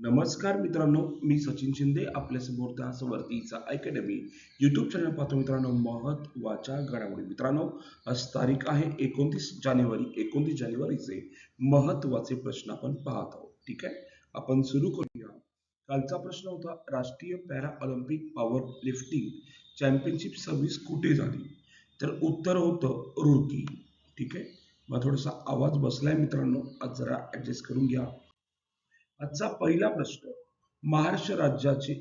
नमस्कार मित्रांनो मी सचिन शिंदे आपल्यासमोर त्याच वरतीचा अकॅडमी यूट्यूब चॅनल पाहतो मित्रांनो महत्त्वाच्या घडामोडी. मित्रांनो आज तारीख आहे एकोणतीस जानेवारी. एकोणतीस जानेवारीचे महत्त्वाचे प्रश्न आपण पाहत आहोत. ठीक आहे? आपण सुरू करूया. कालचा प्रश्न होता राष्ट्रीय para Olympic power lifting championship service कुठे झाली? तर उत्तर होतं रुडकी ठीक आहे? मग थोडासा आवाज बसलाय मित्रांनो आज जरा ऍडजस्ट करून घ्या. आजचा पहिला प्रश्न महाराष्ट्र राज्याचे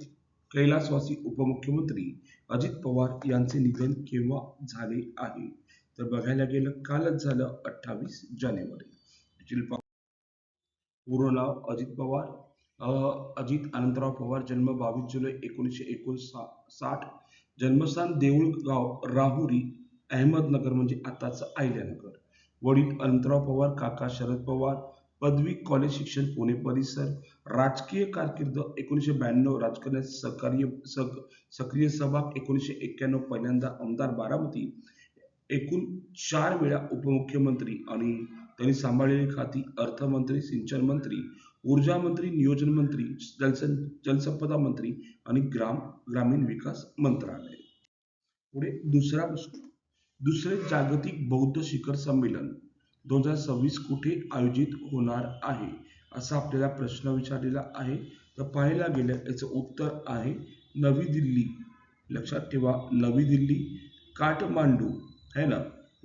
कैलासवासी उपमुख्यमंत्री अजित पवार यांचे निधन केव्हा झाले आहे? तर बघायला गेलं कालच झालं अठ्ठावीस जानेवारी. पूर्ण नाव अजित पवार. अजित अनंतराव पवार जन्म बावीस जुलै एकोणीसशे एकोणसाठ जन्मस्थान देऊळगाव राहुरी अहमदनगर म्हणजे आताचं आयल्यानगर. वडील अनंतराव पवार काका शरद पवार पदवी कॉलेज शिक्षण पुणे परिसर. राजकीय कारकीर्द एकोणीसशे ब्याण्णव राजकारणात सहकार्य सक सक्रिय सहभाग एकोणीसशे एक्क्याण्णव पहिल्यांदा आमदार बारामती. एकूण चार वेळा उपमुख्यमंत्री आणि त्यांनी सांभाळलेली खाती अर्थमंत्री सिंचन मंत्री ऊर्जा मंत्री नियोजन मंत्री जलसं जलसंपदा मंत्री आणि ग्राम ग्रामीण विकास मंत्रालय. पुढे दुसरा प्रश्न. दुसरे जागतिक बौद्ध शिखर संमेलन. दोन हजार सव्वीस कुठे आयोजित होणार आहे? असा आपल्याला प्रश्न विचारलेला आहे. तर पाहायला गेलं याचं उत्तर आहे नवी दिल्ली. लक्षात ठेवा नवी दिल्ली काठमांडू. है ना?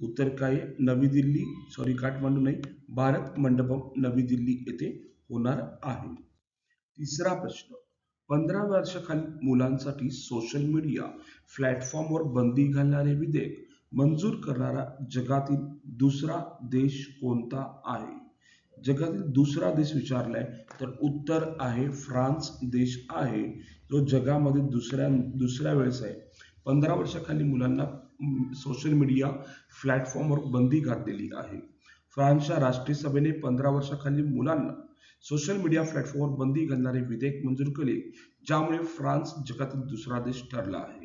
उत्तर काय नवी दिल्ली. सॉरी काठमांडू नाही. भारत मंडपम नवी दिल्ली येथे होणार आहे. तिसरा प्रश्न. पंधरा वर्षाखालील मुलांसाठी सोशल मीडिया प्लॅटफॉर्मवर बंदी घालणारे विधेयक. मंजूर करणारा जगातील दुसरा देश कोणता आहे? जगातील दुसरा देश विचारलाय तर उत्तर आहे फ्रान्स देश आहे. जो जगामध्ये दुसऱ्या दुसऱ्या वेळेस आहे. पंधरा वर्षाखाली मुलांना सोशल मीडिया प्लॅटफॉर्मवर बंदी घातलेली आहे. फ्रान्सच्या राष्ट्रीय सभेने पंधरा वर्षाखाली मुलांना सोशल मीडिया प्लॅटफॉर्मवर बंदी घालणारे विधेयक मंजूर केले ज्यामुळे फ्रान्स जगातील दुसरा देश ठरला आहे.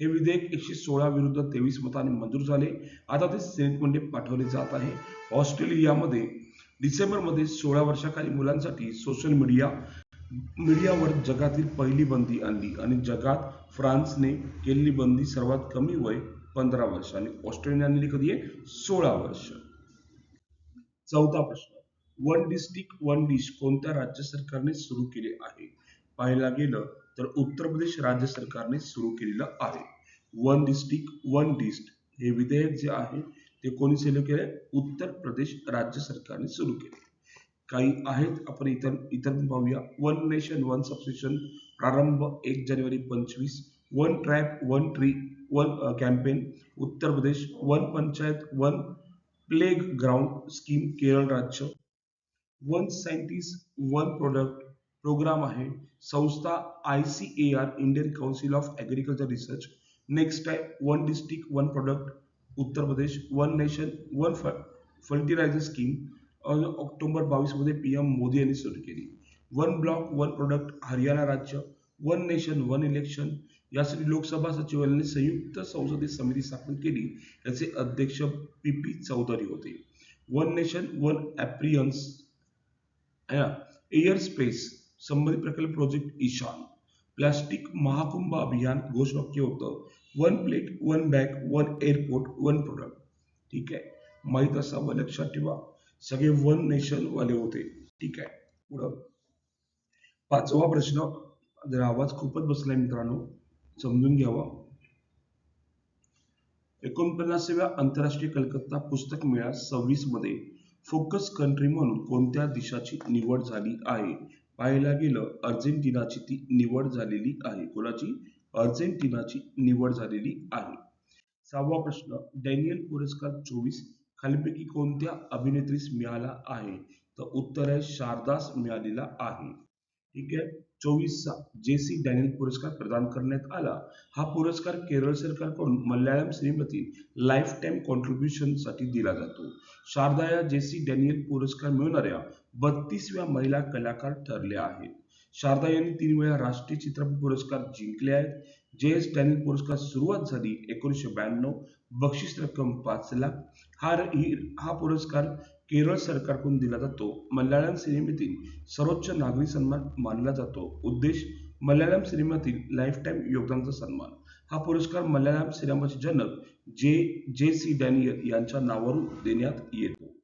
हे विधेयक एकशे सोळा विरुद्ध तेवीस मताने मंजूर झाले. आता ते सेनेटमध्ये पाठवले जात आहे. ऑस्ट्रेलियामध्ये डिसेंबरमध्ये सोळा वर्षाखाली मुलांसाठी सोशल मीडिया मीडियावर जगातील पहिली बंदी आणली आणि जगात फ्रान्सने केलेली बंदी सर्वात कमी वय पंधरा वर्ष आणि ऑस्ट्रेलियाने कधी आहे सोळा वर्ष. चौथा प्रश्न. वन डिस्ट्रिक्ट वन डिश कोणत्या राज्य सरकारने सुरू केले आहे? पाहायला गेलं तर उत्तर प्रदेश राज्य सरकारने सुरू केलेलं आहे. वन डिस्ट्रिक्ट वन डिस्ट हे विधेयक जे आहे ते कोणी सुरू केले उत्तर प्रदेश राज्य सरकारने सुरू केले काही आहेत? आपण इतर इतर पाहूया. वन नेशन वन सबस्क्रिप्शन प्रारंभ एक जानेवारी पंचवीस. One trap one tree one campaign Uttar Pradesh one panchayat one playground scheme Kerala राज्य. One scientist one product programme आहे संस्था I C A R Indian council of agriculture research next आहे one district one product Uttar Pradesh one nation one फ fertiliser scheme October बावीसमध्ये P M Modi यांनी सुरू केली. One block one product Haryana राज्य one nation one election यासाठी लोकसभा सचिवालयाने संयुक्त संसदीय समिती स्थापन केली. याचे अध्यक्ष पी पी चौधरी होते. वन नेशन वन ॲप्रियन्स एअर स्पेस संबंधित प्रकल्प प्रोजेक्ट ईशान. प्लास्टिक महाकुंभ अभियान घोषवाक्य होतं. One plate one bag one airport one product ठीक आहे? माहीत असावं लक्षात ठेवा. सगळे वन नेशन वाले होते. ठीक आहे? पुढं. पाचवा प्रश्न. जर आवाज खूपच बसलाय मित्रांनो. समजून घ्यावा. एकोणपन्नासाव्या आंतरराष्ट्रीय कलकत्ता पुस्तक मेळा सव्वीसमध्ये फोकस कंट्री म्हणून कोणत्या देशाची निवड झाली आहे? पाहायला गेलं अर्जेंटिनाची ती निवड झालेली आहे. कोणाची? अर्जेंटिनाची निवड झालेली आहे. सहावा प्रश्न डॅनियल पुरस्कार चोवीस खालीपैकी कोणत्या अभिनेत्रीस मिळाला आहे? तर उत्तर आहे शारदास मिळालेला आहे. ठीक आहे? चोवीसचा जे सी डॅनियल पुरस्कार प्रदान करण्यात आला. हा पुरस्कार केरळ सरकारकडून मल्याळम सिनेमातील लाईफ टाईम कॉन्ट्रीब्युशनसाठी दिला जातो. शारदा या जे सी डॅनियल पुरस्कार मिळणाऱ्या बत्तीसव्या महिला कलाकार ठरल्या आहेत. शारदा यांनी तीन वेळा राष्ट्रीय चित्रपट पुरस्कार जिंकले आहेत. जे एस पुरस्कार सुरुवात झाली एकोणीसशे ब्याण्णव बक्षीस रक्कम पाच लाख. हा हा पुरस्कार केरळ सरकारकडून दिला जातो. मल्याळम सिनेमेतील सर्वोच्च नागरी सन्मान मानला जातो. उद्देश मल्याळम सिनेमातील लाईफ टाईम योगदानाचा सन्मान. हा पुरस्कार मल्याळम सिनेमाचे जनक जे जे सी डॅनियल यांच्या नावावरून देण्यात येतो.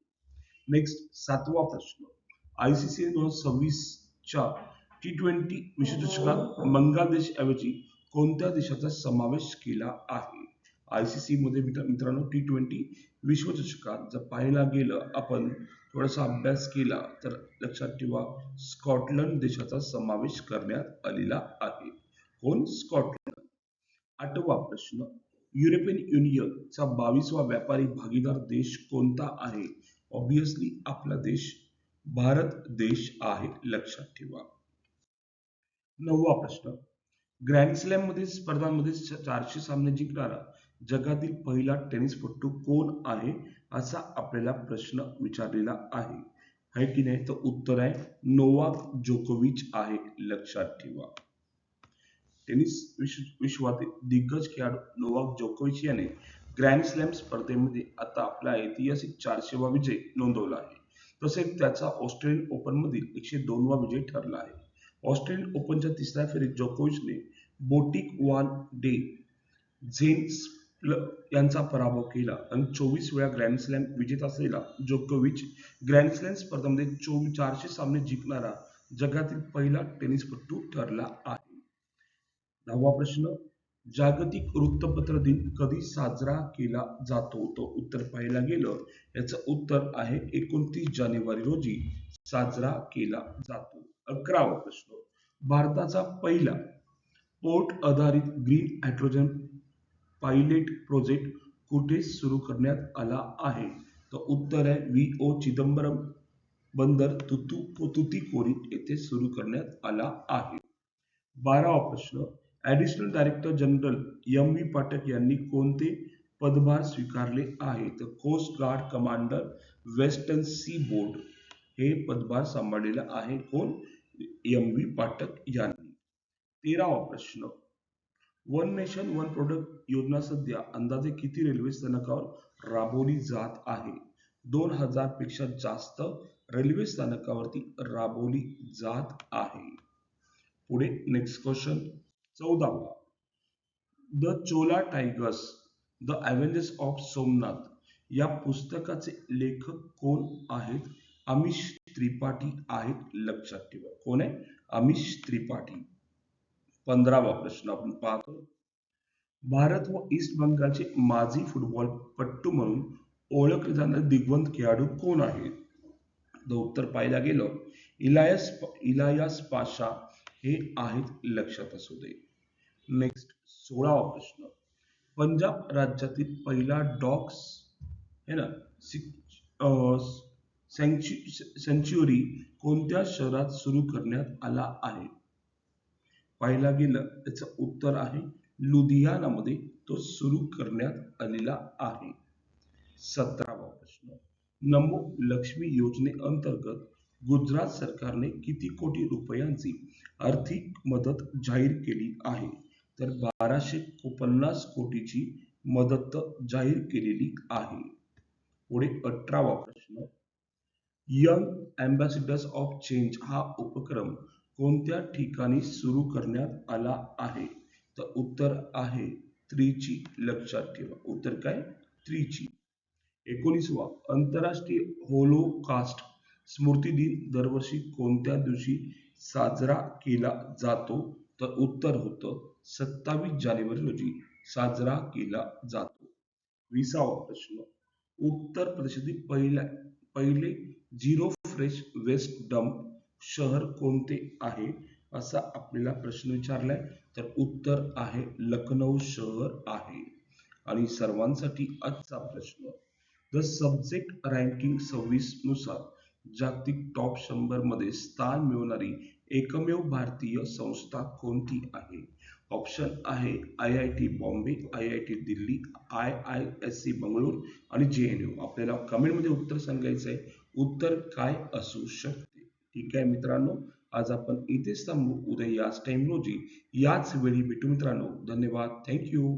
नेक्स्ट सातवा प्रश्न. आय सी सी दोन हजार सव्वीसच्या टी ट्वेंटी विश्वचषकात बांगलादेश ऐवजी कोणत्या देशाचा समावेश केला आहे? आय सी सी मध्ये मित्र मित्रांनो टी ट्वेंटी विश्वचषकात जर पाहायला गेलं आपण थोडासा अभ्यास केला तर लक्षात ठेवा स्कॉटलंड देशाचा समावेश करण्यात आलेला आहे. कोण स्कॉटलंड? आठवा प्रश्न. युरोपियन युनियनचा बावीसवा व्यापारी भागीदार देश कोणता आहे? ऑब्विसली आपला देश भारत देश आहे लक्षात ठेवा. नववा प्रश्न. ग्रँड स्लॅम मधील स्पर्धांमध्ये चारशे सामने जिंकणारा जगातील पहिला टेनिसपटू कोण आहे असा आपल्याला प्रश्न विचारलेला आहे. है की नाही तर उत्तर आहे नोवाक जोकोविच आहे लक्षात ठेवा. टेनिस विश्व विश्वातील दिग्गज खेळाडू नोवाक जोकोविच याने ग्रँड स्लॅम स्पर्धेमध्ये आता आपला ऐतिहासिक चारशेवा विजय नोंदवला आहे. तसेच त्याचा ऑस्ट्रेलियन ओपन मधील एकशे दोनवा विजय ठरला आहे. ऑस्ट्रेलियन ओपनच्या तिसऱ्या फेरीत जोकोविचने बोटिक वान डे झेन यांचा पराभव केला आणि चोवीस वेळा ग्रँड स्लॅम विजेता असलेला जोकोविच ग्रँड स्लॅम स्पर्धेमध्ये चोवीस चारशे सामने जिंकणारा जगातील पहिला टेनिसपटू ठरला आहे. दहावा प्रश्न जागतिक वृत्तपत्र दिन कधी साजरा केला जातो? तो उत्तर पाहायला गेलं. याचं उत्तर आहे एकोणतीस जानेवारी रोजी साजरा केला जातो. अकरावा प्रश्न. भारताचा पहिला पोर्ट आधारित ग्रीन हायड्रोजन पायलट प्रोजेक्ट कुठे सुरू करण्यात आला आहे? तर उत्तर आहे व्ही. ओ. चिदंबरम बंदर तुतू तुतीकोरीन येथे सुरू करण्यात आला आहे. बारावा प्रश्न. Additional director general M V Pathak यांनी कोणते पदभार स्वीकारले आहे? तर coast guard commander western sea board हे पदभार सांभाळलेलं आहे कोण? एम व्ही पाठक यांनी. तेरावा प्रश्न. वन नेशन वन प्रोडक्ट योजना सध्या अंदाजे किती रेल्वे स्थानकावर राबवली जात आहे? दोन हजारपेक्षा जास्त रेल्वे स्थानकावरती राबवली जात आहे. पुढे next question चौदावा. The Chola tigers the avengers of Somnath या पुस्तकाचे लेखक कोण आहेत? अमिश त्रिपाठी आहेत लक्षात ठेवा. कोण आहे? अमिश त्रिपाठी. पंधरावा प्रश्न आपण पाहतो. भारत व ईस्ट बंगालचे माजी फुटबॉल पट्टू म्हणून ओळखले जाणारे दिग्वंत खेळाडू कोण आहेत? उत्तर पाहायला गेलं. इलायस इलायास पाशा हे आहेत लक्षात असू दे. नेक्स्ट सोळावा प्रश्न पंजाब राज्यातील पहिला डॉग्स है ना? सेंच्युरी कोणत्या शहरात सुरू करण्यात आला आहे? पाहिला गेलं त्याचं उत्तर आहे लुधियानामध्ये तो सुरू करण्यात आलेला आहे. सतरावा प्रश्न नमो लक्ष्मी योजनेअंतर्गत गुजरात सरकारने किती कोटी रुपयांची आर्थिक मदत जाहीर केली आहे. तर बाराशे पन्नास कोटीची मदत जाहीर केलेली आहे. पुढे अठरावा प्रश्न. यंग अँबॅसिडर्स ऑफ चेंज हा उपक्रम कोणत्या ठिकाणी सुरू करण्यात आला आहे? तर उत्तर आहे त्रिची. लक्षात ठेवा. उत्तर काय? त्रिची. एकोणीसवा. आंतरराष्ट्रीय होलोकास्ट स्मृती दिन दरवर्षी कोणत्या दिवशी साजरा केला जातो. तर उत्तर होतं सत्तावीस जानेवारी रोजी साजरा केला जातो. विसावा प्रश्न. उत्तर प्रदेशातील पहिल्या पहिले झिरो फ्रेश वेस्ट डंप शहर कोणते आहे? असा आपल्याला प्रश्न विचारलाय. तर उत्तर आहे लखनौ शहर आहे. आणि सर्वांसाठी आजचा प्रश्न. द सब्जेक्ट रँकिंग सव्वीसनुसार. जागतिक टॉप शंभरमध्ये स्थान मिळवणारी एकमेव भारतीय संस्था कोणती आहे? ऑप्शन आहे I I T Bombay I I T Delhi I I S C Bangalore आणि जे एन यू आपल्याला कमेंटमध्ये उत्तर सांगायचं आहे. उत्तर काय असू शकते? ठीक आहे मित्रांनो आज आपण इथेच थांबू. उद्या याच टाइम रोजी याच वेळी भेटू मित्रांनो. धन्यवाद. थँक्यू